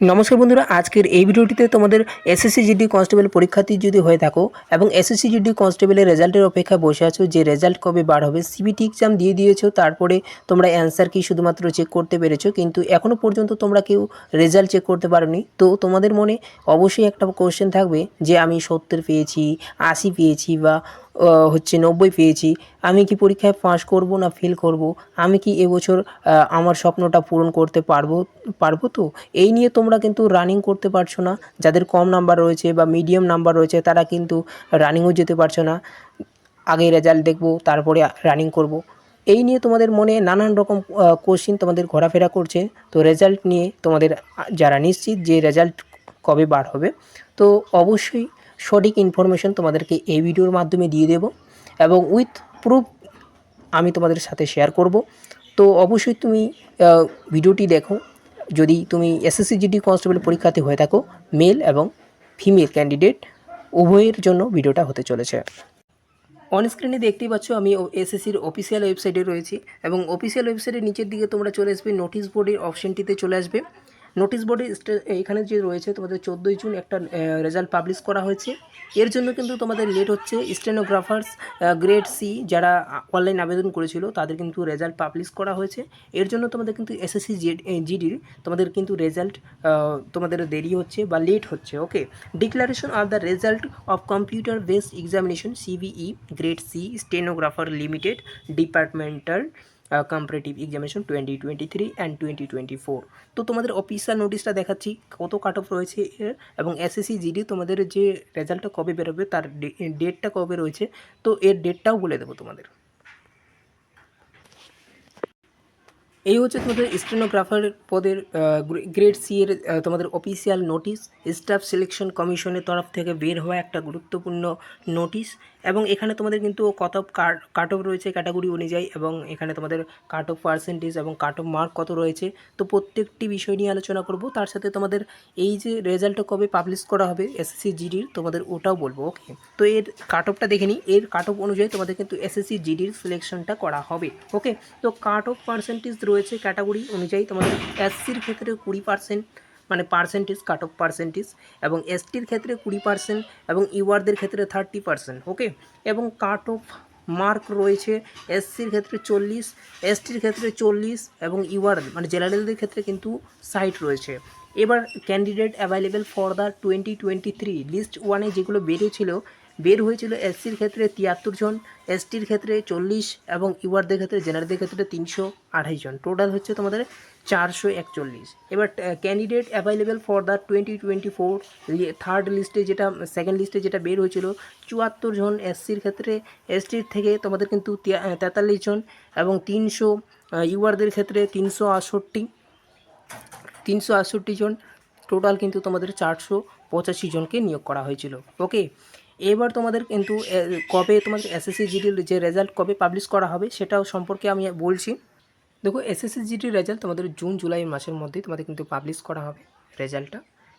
নমস্কার বন্ধুরা, আজকের এই ভিডিওটিতে তোমাদের এসএসসি জিডি কনস্টেবল পরীক্ষার্থী যদি হয়ে থাকো এবং এসএসসি জিডি কনস্টেবলের রেজাল্টের অপেক্ষায় বসে আছো, যে রেজাল্ট কবে বার হবে সিবিটি এক্সাম দিয়ে দিয়েছ, তারপরে তোমরা অ্যান্সার কি শুধুমাত্র চেক করতে পেরেছ, কিন্তু এখনও পর্যন্ত তোমরা কেউ রেজাল্ট চেক করতে পারোনি। তো তোমাদের মনে অবশ্যই একটা কোশ্চেন থাকবে, যে আমি সত্তর পেয়েছি, আশি পেয়েছি বা হচ্ছে নব্বই পেয়েছি। আমি কি পরীক্ষায় পাস করব না ফেল করব? আমি কি এবছর আমার স্বপ্নটা পূরণ করতে পারব পারব তো? এই নিয়ে তোমরা কিন্তু রানিং করতে পারছ না। যাদের কম নাম্বার রয়েছে বা মিডিয়াম নাম্বার রয়েছে, তারা কিন্তু রানিংও যেতে পারছ না। আগে রেজাল্ট দেখব, তারপরে রানিং করব। এই নিয়ে তোমাদের মনে নানান রকম কোশ্চিন তোমাদের ঘোরাফেরা করছে। তো রেজাল্ট নিয়ে তোমাদের যারা নিশ্চিত যে রেজাল্ট কবে বার হবে, তো অবশ্যই সঠিক ইনফরমেশন তোমাদেরকে এই ভিডিওর মাধ্যমে দিয়ে দেব এবং উইথ প্রুফ আমি তোমাদের সাথে শেয়ার করব। তো অবশ্যই তুমি ভিডিওটি দেখো। যদি তুমি এসএসসি জিডি কনস্টেবল পরীক্ষাতে হয়ে থাকো মেল এবং ফিমেল ক্যান্ডিডেট উভয়ের জন্য ভিডিওটা হতে চলেছে। অন স্ক্রিনে দেখতেই পাচ্ছ আমি এসএসসির অফিসিয়াল ওয়েবসাইটে রয়েছি এবং অফিসিয়াল ওয়েবসাইটের নিচের দিকে তোমরা চলে আসবে নোটিশ বোর্ডের অপশনটিতে চলে আসবে। নোটিশ বোর্ডে এখানে যে রয়েছে তোমাদের চোদ্দোই জুন একটা রেজাল্ট পাবলিশ করা হয়েছে। এর জন্য কিন্তু তোমাদের লেট হচ্ছে স্টেনোগ্রাফার্স গ্রেড সি যারা অনলাইন আবেদন করেছিল, তাদের কিন্তু রেজাল্ট পাবলিশ করা হয়েছে। এর জন্য তোমাদের কিন্তু এসএসসি জিডির তোমাদের কিন্তু রেজাল্ট তোমাদের দেরি হচ্ছে বা লেট হচ্ছে okay declaration of the result of computer based examination CBE grade C stenographer limited departmental comparative examination twenty twenty three and twenty twenty four তো তোমাদের অফিসিয়াল নোটিশটা দেখাচ্ছি, কত কাট অফ রয়েছে এবং এসএসসি জিডি তোমাদের যে রেজাল্টটা কবে বেরোবে, তার ডেটটা কবে রয়েছে, তো এর ডেটটাও বলে দেবো তোমাদের। এই হচ্ছে তোমাদের স্টেনোগ্রাফার পদের গ্রেড সি এর তোমাদের অফিসিয়াল নোটিশ স্টাফ সিলেকশন কমিশনের তরফ থেকে বের হওয়া একটা গুরুত্বপূর্ণ নোটিশ এবং এখানে তোমাদের কিন্তু কত কাট অফ রয়েছে ক্যাটাগরি অনুযায়ী এবং এখানে তোমাদের কাট অফ পার্সেন্টেজ এবং কাট অফ মার্ক কত রয়েছে। তো প্রত্যেকটি বিষয় নিয়ে আলোচনা করব। তার সাথে তোমাদের এই যে রেজাল্টটা কবে পাবলিশ করা হবে এসএসসি জিডির তোমাদের ওটাও বলব ওকে তো এর কাট অফটা দেখে নিই। এর কাট অফ অনুযায়ী তোমাদের কিন্তু এসএসসি জিডির সিলেকশনটা করা হবে ওকে তো কাট অফ পার্সেন্টেজ রয়েছে ক্যাটাগরি অনুযায়ী তোমাদের এসসির ক্ষেত্রে কুড়ি পার্সেন্ট মানে পার্সেন্টেজ কাট অফ পার্সেন্টেজ এবং এসটির ক্ষেত্রে কুড়ি পার্সেন্ট এবং ইউআরদের ক্ষেত্রে থার্টি পার্সেন্ট ওকে এবং কাট অফ মার্ক রয়েছে এসসির ক্ষেত্রে চল্লিশ এসটির ক্ষেত্রে চল্লিশ এবং ইউআর মানে জেনারেলদের ক্ষেত্রে কিন্তু সাইট রয়েছে। এবার candidate available for the twenty twenty three list ওয়ানে যেগুলো বেরিয়েছিল বের হয়েছিল এসসির ক্ষেত্রে তিয়াত্তর জন এসটির ক্ষেত্রে চল্লিশ এবং ইউআরদের ক্ষেত্রে, জেনারেলদের ক্ষেত্রে তিনশো আঠাশ জন। টোটাল হচ্ছে তোমাদের চারশো একচল্লিশ। এবার candidate available for the twenty twenty four third লিস্টে যেটা সেকেন্ড লিস্টে যেটা বের হয়েছিল, চুয়াত্তর জন এসসির ক্ষেত্রে এসটির থেকে তোমাদের কিন্তু তেতাল্লিশ জন এবং তিনশো ইউআরদের ক্ষেত্রে তিনশো আটষট্টি। তিনশো আটষট্টি জন টোটাল কিন্তু তোমাদের চারশো পঁচাশি জনকে নিয়োগ করা হয়েছিল। ওকে এবার তোমাদের কিন্তু কবে তোমাদের এসএসসি জিডির যে রেজাল্ট কবে পাবলিশ করা হবে সেটাও সম্পর্কে আমি বলছি। দেখো এসএসসি জিডির রেজাল্ট তোমাদের জুন জুলাই মাসের মধ্যেই তোমাদের কিন্তু পাবলিশ করা হবে রেজাল্টটা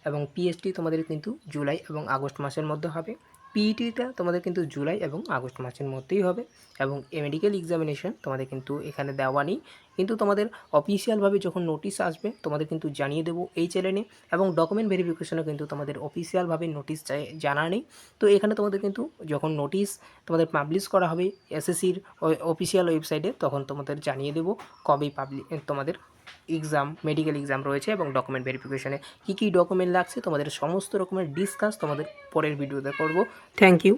এবং পিএইচডি তোমাদের কিন্তু জুলাই এবং আগস্ট মাসের মধ্যে হবে। পিইটিটা তোমাদের কিন্তু জুলাই এবং আগস্ট মাসের মধ্যেই হবে এবং এ মেডিকেল এক্সামিনেশন তোমাদের কিন্তু এখানে দেওয়া নেই। কিন্তু তোমাদের অফিসিয়ালভাবে যখন নোটিশ আসবে, তোমাদের কিন্তু জানিয়ে দেবো এই চ্যানেলে এবং ডকুমেন্ট ভেরিফিকেশনও কিন্তু তোমাদের অফিসিয়ালভাবে নোটিশ জানা নেই। তো এখানে তোমাদের কিন্তু যখন নোটিশ তোমাদের পাবলিশ করা হবে এসএসসির অফিসিয়াল ওয়েবসাইটে তখন তোমাদের জানিয়ে দেবো কবে পাবলি তোমাদের এক্সাম মেডিকেল এক্সাম রয়েছে এবং ডকুমেন্ট ভেরিফিকেশনে কী কী ডকুমেন্ট লাগছে, তোমাদের সমস্ত রকমের ডিসকাস তোমাদের পরের ভিডিওতে করব। Thank you